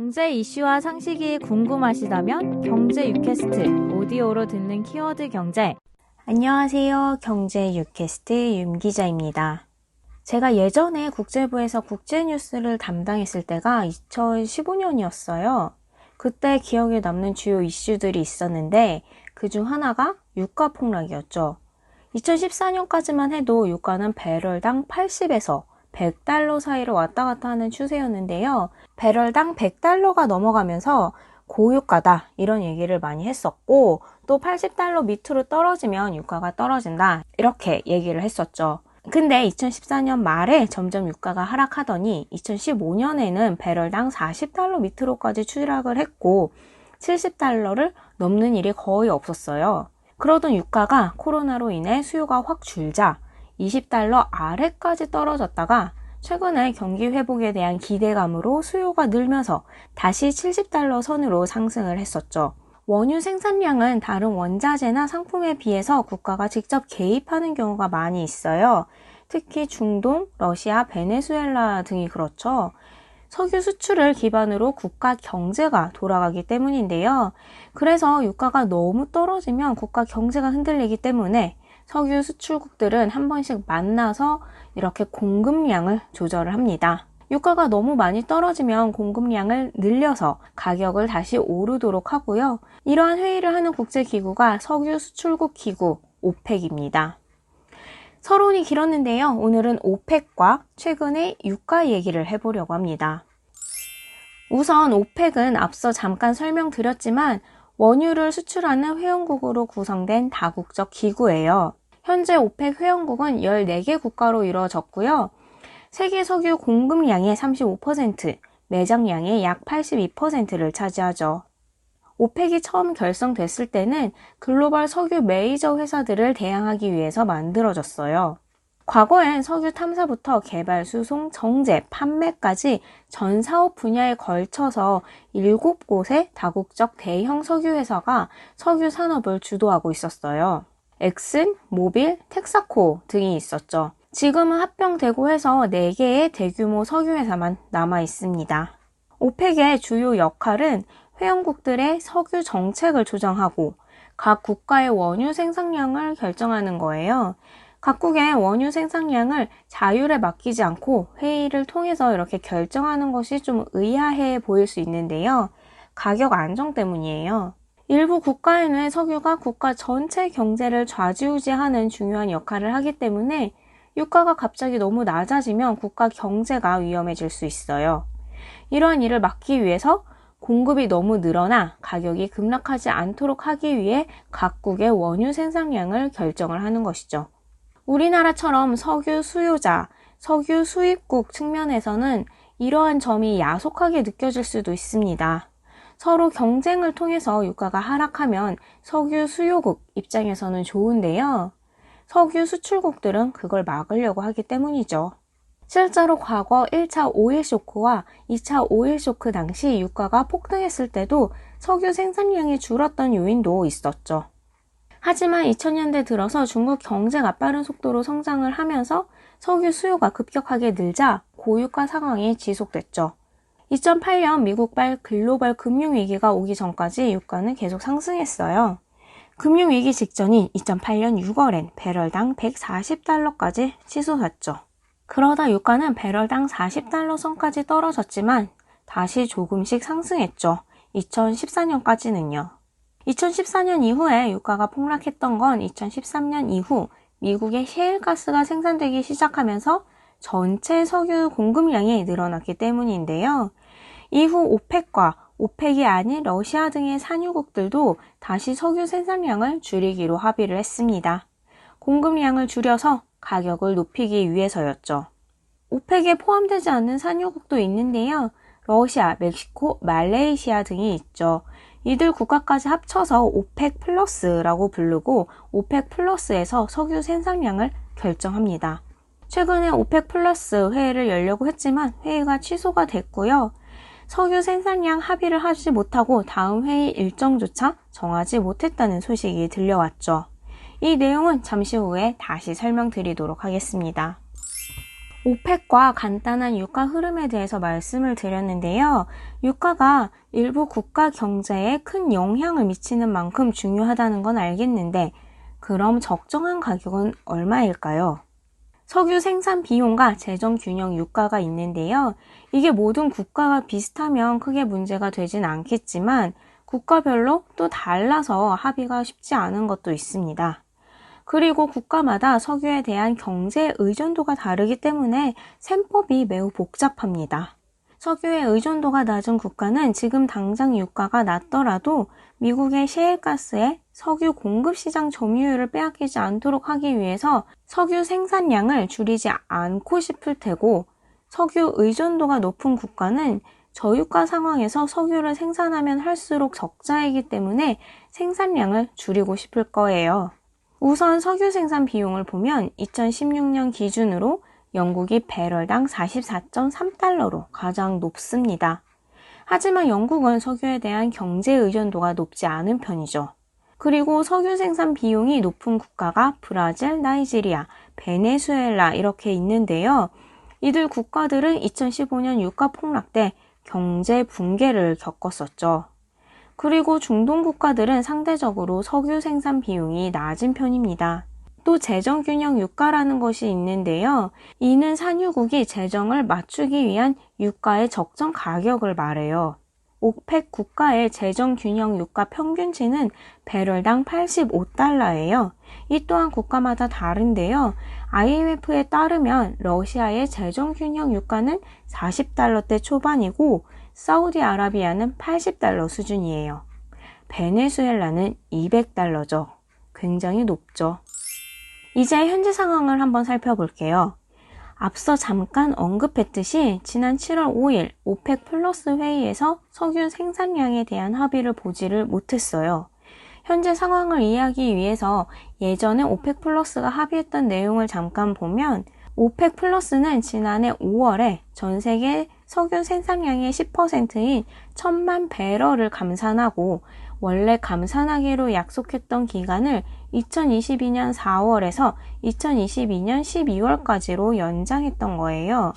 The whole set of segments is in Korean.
경제 이슈와 상식이 궁금하시다면 경제 유캐스트 오디오로 듣는 키워드 경제 안녕하세요. 경제 유캐스트 윤 기자입니다. 제가 예전에 국제부에서 국제뉴스를 담당했을 때가 2015년이었어요. 그때 기억에 남는 주요 이슈들이 있었는데 그 중 하나가 유가 폭락이었죠. 2014년까지만 해도 유가는 배럴당 80에서 100달러 사이로 왔다 갔다 하는 추세였는데요. 배럴당 100달러가 넘어가면서 고유가다 이런 얘기를 많이 했었고 또 80달러 밑으로 떨어지면 유가가 떨어진다 이렇게 얘기를 했었죠. 근데 2014년 말에 점점 유가가 하락하더니 2015년에는 배럴당 40달러 밑으로까지 추락을 했고 70달러를 넘는 일이 거의 없었어요. 그러던 유가가 코로나로 인해 수요가 확 줄자 20달러 아래까지 떨어졌다가 최근에 경기 회복에 대한 기대감으로 수요가 늘면서 다시 70달러 선으로 상승을 했었죠. 원유 생산량은 다른 원자재나 상품에 비해서 국가가 직접 개입하는 경우가 많이 있어요. 특히 중동, 러시아, 베네수엘라 등이 그렇죠. 석유 수출을 기반으로 국가 경제가 돌아가기 때문인데요. 그래서 유가가 너무 떨어지면 국가 경제가 흔들리기 때문에 석유 수출국들은 한 번씩 만나서 이렇게 공급량을 조절을 합니다. 유가가 너무 많이 떨어지면 공급량을 늘려서 가격을 다시 오르도록 하고요. 이러한 회의를 하는 국제기구가 석유 수출국 기구 오펙입니다. 서론이 길었는데요. 오늘은 오펙과 최근의 유가 얘기를 해보려고 합니다. 우선 오펙은 앞서 잠깐 설명드렸지만 원유를 수출하는 회원국으로 구성된 다국적 기구예요. 현재 오펙 회원국은 14개 국가로 이루어졌고요. 세계 석유 공급량의 35%, 매장량의 약 82%를 차지하죠. 오펙이 처음 결성됐을 때는 글로벌 석유 메이저 회사들을 대항하기 위해서 만들어졌어요. 과거엔 석유 탐사부터 개발, 수송, 정제, 판매까지 전 사업 분야에 걸쳐서 7곳의 다국적 대형 석유 회사가 석유 산업을 주도하고 있었어요. 엑슨, 모빌, 텍사코 등이 있었죠. 지금은 합병되고 해서 4개의 대규모 석유회사만 남아 있습니다. 오펙의 주요 역할은 회원국들의 석유 정책을 조정하고 각 국가의 원유 생산량을 결정하는 거예요. 각국의 원유 생산량을 자율에 맡기지 않고 회의를 통해서 이렇게 결정하는 것이 좀 의아해 보일 수 있는데요. 가격 안정 때문이에요. 일부 국가에는 석유가 국가 전체 경제를 좌지우지하는 중요한 역할을 하기 때문에 유가가 갑자기 너무 낮아지면 국가 경제가 위험해질 수 있어요. 이러한 일을 막기 위해서 공급이 너무 늘어나 가격이 급락하지 않도록 하기 위해 각국의 원유 생산량을 결정을 하는 것이죠. 우리나라처럼 석유 수요자, 석유 수입국 측면에서는 이러한 점이 야속하게 느껴질 수도 있습니다. 서로 경쟁을 통해서 유가가 하락하면 석유 수요국 입장에서는 좋은데요. 석유 수출국들은 그걸 막으려고 하기 때문이죠. 실제로 과거 1차 오일 쇼크와 2차 오일 쇼크 당시 유가가 폭등했을 때도 석유 생산량이 줄었던 요인도 있었죠. 하지만 2000년대 들어서 중국 경제가 빠른 속도로 성장을 하면서 석유 수요가 급격하게 늘자 고유가 상황이 지속됐죠. 2008년 미국발 글로벌 금융위기가 오기 전까지 유가는 계속 상승했어요. 금융위기 직전인 2008년 6월엔 배럴당 140달러까지 치솟았죠. 그러다 유가는 배럴당 40달러 선까지 떨어졌지만 다시 조금씩 상승했죠. 2014년까지는요. 2014년 이후에 유가가 폭락했던 건 2013년 이후 미국의 셰일가스가 생산되기 시작하면서 전체 석유 공급량이 늘어났기 때문인데요. 이후 오펙과 오펙이 아닌 러시아 등의 산유국들도 다시 석유 생산량을 줄이기로 합의를 했습니다. 공급량을 줄여서 가격을 높이기 위해서였죠. 오펙에 포함되지 않는 산유국도 있는데요. 러시아, 멕시코, 말레이시아 등이 있죠. 이들 국가까지 합쳐서 오펙 플러스라고 부르고 오펙 플러스에서 석유 생산량을 결정합니다. 최근에 오펙 플러스 회의를 열려고 했지만 회의가 취소가 됐고요. 석유 생산량 합의를 하지 못하고 다음 회의 일정조차 정하지 못했다는 소식이 들려왔죠. 이 내용은 잠시 후에 다시 설명드리도록 하겠습니다. 오펙과 간단한 유가 흐름에 대해서 말씀을 드렸는데요. 유가가 일부 국가 경제에 큰 영향을 미치는 만큼 중요하다는 건 알겠는데, 그럼 적정한 가격은 얼마일까요? 석유 생산 비용과 재정 균형 유가가 있는데요. 이게 모든 국가가 비슷하면 크게 문제가 되진 않겠지만, 국가별로 또 달라서 합의가 쉽지 않은 것도 있습니다. 그리고 국가마다 석유에 대한 경제 의존도가 다르기 때문에 셈법이 매우 복잡합니다. 석유의 의존도가 낮은 국가는 지금 당장 유가가 낮더라도 미국의 셰일가스에 석유 공급 시장 점유율을 빼앗기지 않도록 하기 위해서 석유 생산량을 줄이지 않고 싶을 테고 석유 의존도가 높은 국가는 저유가 상황에서 석유를 생산하면 할수록 적자이기 때문에 생산량을 줄이고 싶을 거예요. 우선 석유 생산 비용을 보면 2016년 기준으로 영국이 배럴당 44.3달러로 가장 높습니다. 하지만 영국은 석유에 대한 경제 의존도가 높지 않은 편이죠. 그리고 석유 생산 비용이 높은 국가가 브라질, 나이지리아, 베네수엘라 이렇게 있는데요. 이들 국가들은 2015년 유가 폭락 때 경제 붕괴를 겪었었죠. 그리고 중동 국가들은 상대적으로 석유 생산 비용이 낮은 편입니다. 또 재정균형 유가라는 것이 있는데요. 이는 산유국이 재정을 맞추기 위한 유가의 적정 가격을 말해요. 오펙 국가의 재정균형 유가 평균치는 배럴당 85달러예요. 이 또한 국가마다 다른데요. IMF에 따르면 러시아의 재정균형 유가는 40달러대 초반이고 사우디아라비아는 80달러 수준이에요. 베네수엘라는 200달러죠. 굉장히 높죠. 이제 현재 상황을 한번 살펴볼게요. 앞서 잠깐 언급했듯이 지난 7월 5일 오펙 플러스 회의에서 석유 생산량에 대한 합의를 보지를 못했어요. 현재 상황을 이해하기 위해서 예전에 오펙 플러스가 합의했던 내용을 잠깐 보면 오펙 플러스는 지난해 5월에 전 세계 석유 생산량의 10%인 천만 배럴을 감산하고 원래 감산하기로 약속했던 기간을 2022년 4월에서 2022년 12월까지로 연장했던 거예요.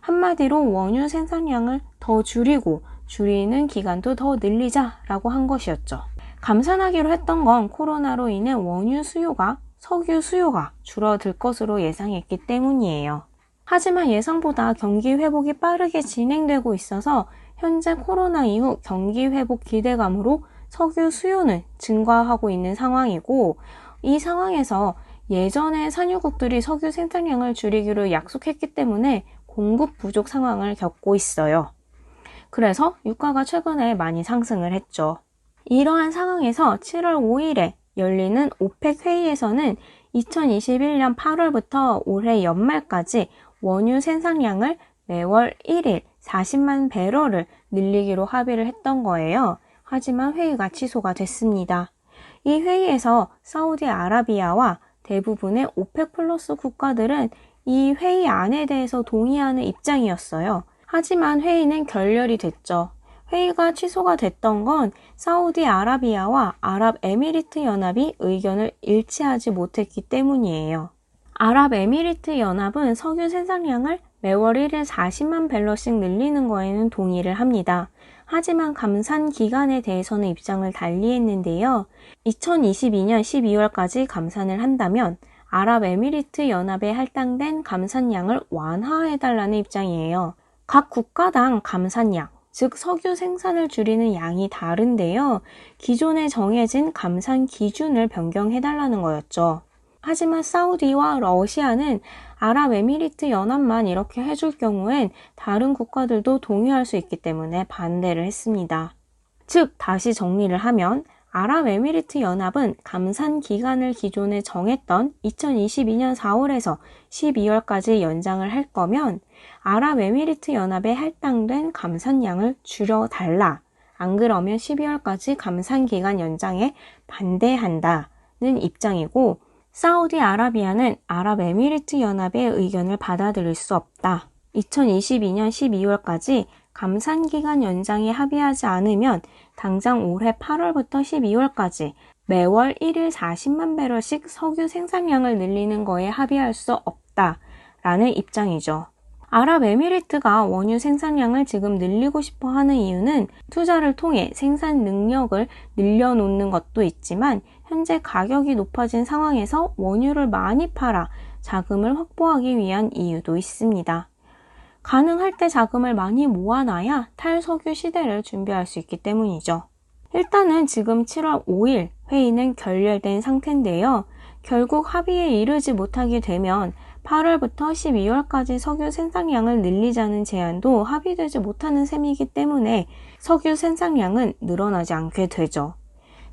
한마디로 원유 생산량을 더 줄이고 줄이는 기간도 더 늘리자라고 한 것이었죠. 감산하기로 했던 건 코로나로 인해 원유 수요가 석유 수요가 줄어들 것으로 예상했기 때문이에요. 하지만 예상보다 경기 회복이 빠르게 진행되고 있어서 현재 코로나 이후 경기 회복 기대감으로 석유 수요는 증가하고 있는 상황이고 이 상황에서 예전에 산유국들이 석유 생산량을 줄이기로 약속했기 때문에 공급 부족 상황을 겪고 있어요. 그래서 유가가 최근에 많이 상승을 했죠. 이러한 상황에서 7월 5일에 열리는 오펙 회의에서는 2021년 8월부터 올해 연말까지 원유 생산량을 매월 1일 40만 배럴을 늘리기로 합의를 했던 거예요. 하지만 회의가 취소가 됐습니다. 이 회의에서 사우디아라비아와 대부분의 오펙 플러스 국가들은 이 회의 안에 대해서 동의하는 입장이었어요. 하지만 회의는 결렬이 됐죠. 회의가 취소가 됐던 건 사우디아라비아와 아랍에미리트 연합이 의견을 일치하지 못했기 때문이에요. 아랍에미리트 연합은 석유 생산량을 매월 1일 40만 벨러씩 늘리는 거에는 동의를 합니다. 하지만 감산 기간에 대해서는 입장을 달리했는데요. 2022년 12월까지 감산을 한다면 아랍에미리트 연합에 할당된 감산량을 완화해달라는 입장이에요. 각 국가당 감산량, 즉 석유 생산을 줄이는 양이 다른데요. 기존에 정해진 감산 기준을 변경해달라는 거였죠. 하지만 사우디와 러시아는 아랍에미리트 연합만 이렇게 해줄 경우엔 다른 국가들도 동의할 수 있기 때문에 반대를 했습니다. 즉, 다시 정리를 하면 아랍에미리트 연합은 감산 기간을 기존에 정했던 2022년 4월에서 12월까지 연장을 할 거면 아랍에미리트 연합에 할당된 감산량을 줄여달라. 안 그러면 12월까지 감산 기간 연장에 반대한다는 입장이고 사우디아라비아는 아랍에미리트 연합의 의견을 받아들일 수 없다. 2022년 12월까지 감산 기간 연장에 합의하지 않으면 당장 올해 8월부터 12월까지 매월 1일 40만 배럴씩 석유 생산량을 늘리는 거에 합의할 수 없다. 라는 입장이죠. 아랍에미리트가 원유 생산량을 지금 늘리고 싶어 하는 이유는 투자를 통해 생산 능력을 늘려놓는 것도 있지만 현재 가격이 높아진 상황에서 원유를 많이 팔아 자금을 확보하기 위한 이유도 있습니다. 가능할 때 자금을 많이 모아놔야 탈석유 시대를 준비할 수 있기 때문이죠. 일단은 지금 7월 5일 회의는 결렬된 상태인데요. 결국 합의에 이르지 못하게 되면 8월부터 12월까지 석유 생산량을 늘리자는 제안도 합의되지 못하는 셈이기 때문에 석유 생산량은 늘어나지 않게 되죠.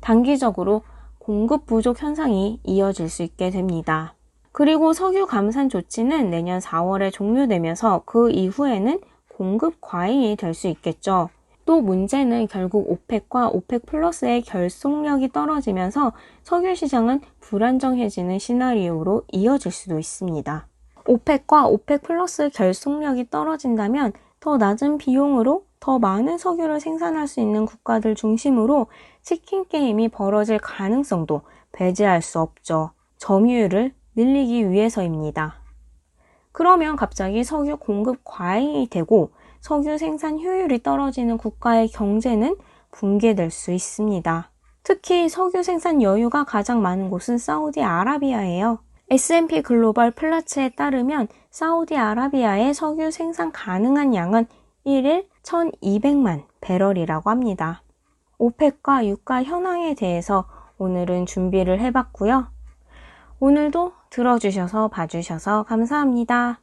단기적으로 공급 부족 현상이 이어질 수 있게 됩니다. 그리고 석유 감산 조치는 내년 4월에 종료되면서 그 이후에는 공급 과잉이 될 수 있겠죠. 또 문제는 결국 오펙과 오펙 플러스의 결속력이 떨어지면서 석유 시장은 불안정해지는 시나리오로 이어질 수도 있습니다. 오펙과 오펙 플러스 결속력이 떨어진다면 더 낮은 비용으로 더 많은 석유를 생산할 수 있는 국가들 중심으로 치킨 게임이 벌어질 가능성도 배제할 수 없죠. 점유율을 늘리기 위해서입니다. 그러면 갑자기 석유 공급 과잉이 되고 석유 생산 효율이 떨어지는 국가의 경제는 붕괴될 수 있습니다. 특히 석유 생산 여유가 가장 많은 곳은 사우디아라비아예요. S&P 글로벌 플라츠에 따르면 사우디아라비아의 석유 생산 가능한 양은 1일 1200만 배럴이라고 합니다. 오펙과 유가 현황에 대해서 오늘은 준비를 해봤고요. 오늘도 들어주셔서 봐주셔서 감사합니다.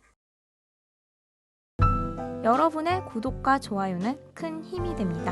여러분의 구독과 좋아요는 큰 힘이 됩니다.